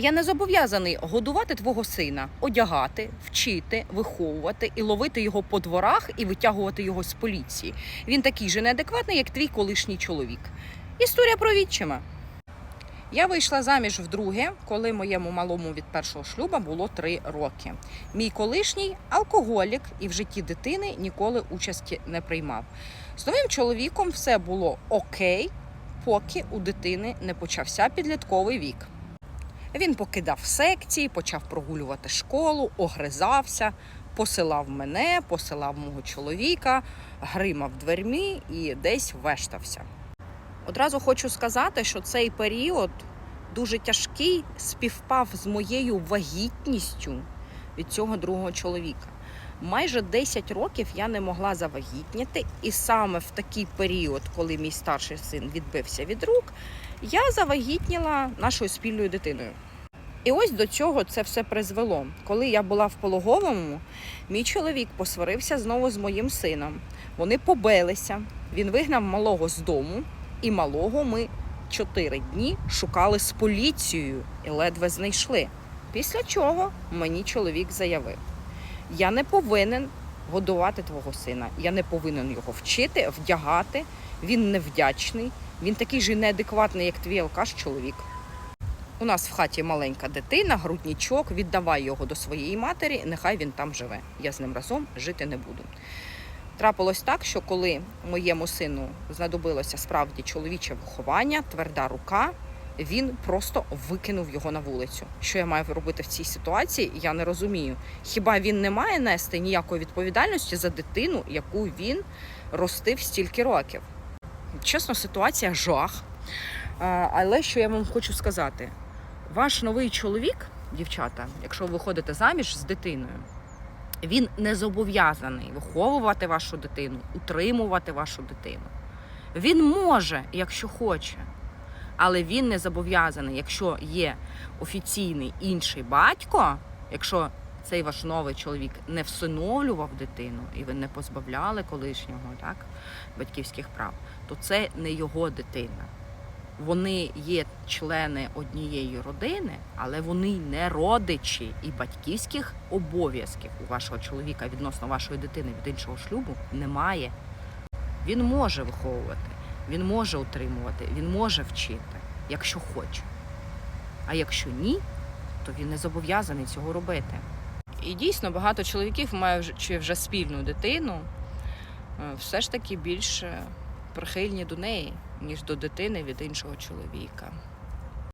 Я не зобов'язаний годувати твого сина, одягати, вчити, виховувати і ловити його по дворах і витягувати його з поліції. Він такий же неадекватний, як твій колишній чоловік. Історія про відчима. Я вийшла заміж вдруге, коли моєму малому від першого шлюба було три роки. Мій колишній алкоголік і в житті дитини ніколи участі не приймав. З новим чоловіком все було окей, поки у дитини не почався підлітковий вік. Він покидав секції, почав прогулювати школу, огризався, посилав мене, посилав мого чоловіка, гримав дверми і десь вештався. Одразу хочу сказати, що цей період дуже тяжкий співпав з моєю вагітністю від цього другого чоловіка. Майже 10 років я не могла завагітніти, і саме в такий період, коли мій старший син відбився від рук, я завагітніла нашою спільною дитиною. І ось до цього це все призвело. Коли я була в пологовому, мій чоловік посварився знову з моїм сином. Вони побилися. Він вигнав малого з дому, і малого ми чотири дні шукали з поліцією і ледве знайшли. Після чого мені чоловік заявив: я не повинен годувати твого сина, я не повинен його вчити, вдягати. Він невдячний, він такий же неадекватний, як твій алкаш чоловік. У нас в хаті маленька дитина, груднічок, віддавай його до своєї матері, нехай він там живе. Я з ним разом жити не буду. Трапилось так, що коли моєму сину знадобилося справді чоловіче виховання, тверда рука, він просто викинув його на вулицю. Що я маю робити в цій ситуації? Я не розумію. Хіба він не має нести ніякої відповідальності за дитину, яку він ростив стільки років? Чесно, ситуація жах. Але що я вам хочу сказати? Ваш новий чоловік, дівчата, якщо ви виходите заміж з дитиною, він не зобов'язаний виховувати вашу дитину, утримувати вашу дитину. Він може, якщо хоче, але він не зобов'язаний, якщо є офіційний інший батько, якщо цей ваш новий чоловік не всиновлював дитину і ви не позбавляли колишнього так, батьківських прав, то це не його дитина. Вони є члени однієї родини, але вони не родичі і батьківських обов'язків у вашого чоловіка відносно вашої дитини від іншого шлюбу немає. Він може виховувати, він може утримувати, він може вчити, якщо хоче. А якщо ні, то він не зобов'язаний цього робити. І дійсно багато чоловіків, маючи вже спільну дитину, е, все ж таки більше прихильні до неї, ніж до дитини від іншого чоловіка.